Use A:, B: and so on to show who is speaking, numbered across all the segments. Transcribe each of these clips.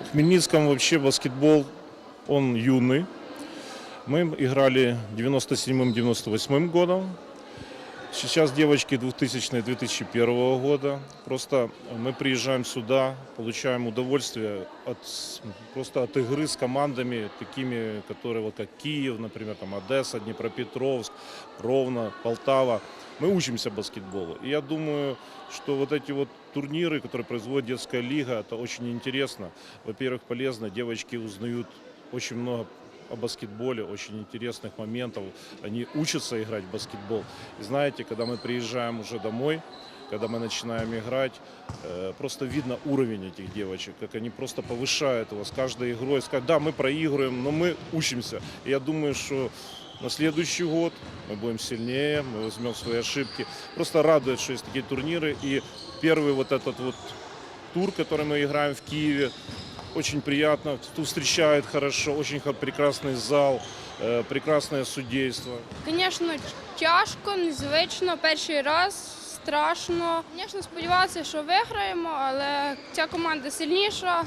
A: В Хмельницком вообще баскетбол, он юный. Мы играли 97-98 годом. Сейчас девочки 2000-2001 года. Просто мы приезжаем сюда, получаем удовольствие от, с- просто от игры с командами, такими, которые вот как Киев, например, там Одесса, Днепропетровск, Ровно, Полтава. Мы учимся баскетболу. И я думаю, что вот эти вот турниры, которые производит детская лига, это очень интересно. Во-первых, полезно. Девочки узнают очень много о баскетболе, очень интересных моментов. Они учатся играть в баскетбол. И знаете, когда мы приезжаем уже домой, когда мы начинаем играть, э, просто видно уровень этих девочек, как они просто повышают его с каждой игрой. Сказать, да, мы проигрываем, но мы учимся. И я думаю, что на следующий год мы будем сильнее, мы возьмем свои ошибки. Просто радует, что есть такие турниры. И первый вот этот вот тур, который мы играем в Киеве, очень приятно, тут встречают хорошо, очень прекрасный зал, э, прекрасное судейство.
B: Звісно, тяжко, незвично, перший раз, страшно. Звісно, сподівався, що виграємо, але ця команда сильніша.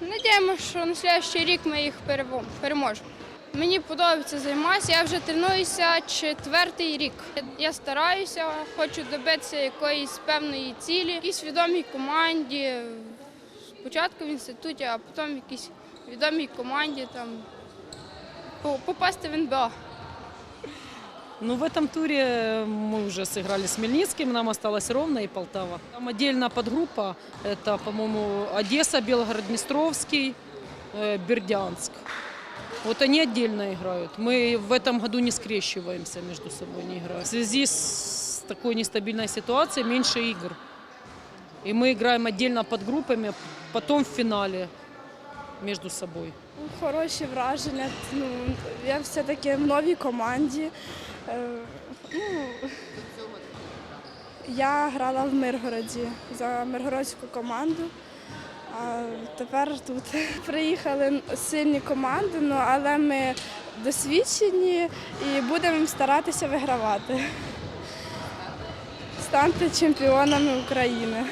B: Надіємося, що на наступний рік ми їх переможемо. Мені подобається займатися, я вже тренуюся четвертий рік. Я стараюся, хочу добитися якоїсь певної цілі, якійсь відомій команді. Спочатку в інституті, а потім в якійсь відомій команді там по- попасти в НБА.
C: Ну, в этом туре мы уже сыграли с Хмельницким, нам осталось Ровно и Полтава. Там отдельно подгруппа, это, по-моему, Одесса, Белгород, Днестровский, э, Бердянск. Вот они отдельно играют. Мы в этом году не скрещиваемся между собой, не играем. В связи с такой нестабильной ситуацией меньше игр. И мы играем отдельно под группами, потом в финале между собой.
D: Хороші враження. Ну, я все-таки в новій команді. Е, Ну, я грала в Миргороді за миргородську команду. А тепер тут приїхали сильні команди, ну, але ми досвідчені і будемо старатися вигравати. Станьте чемпіонами України.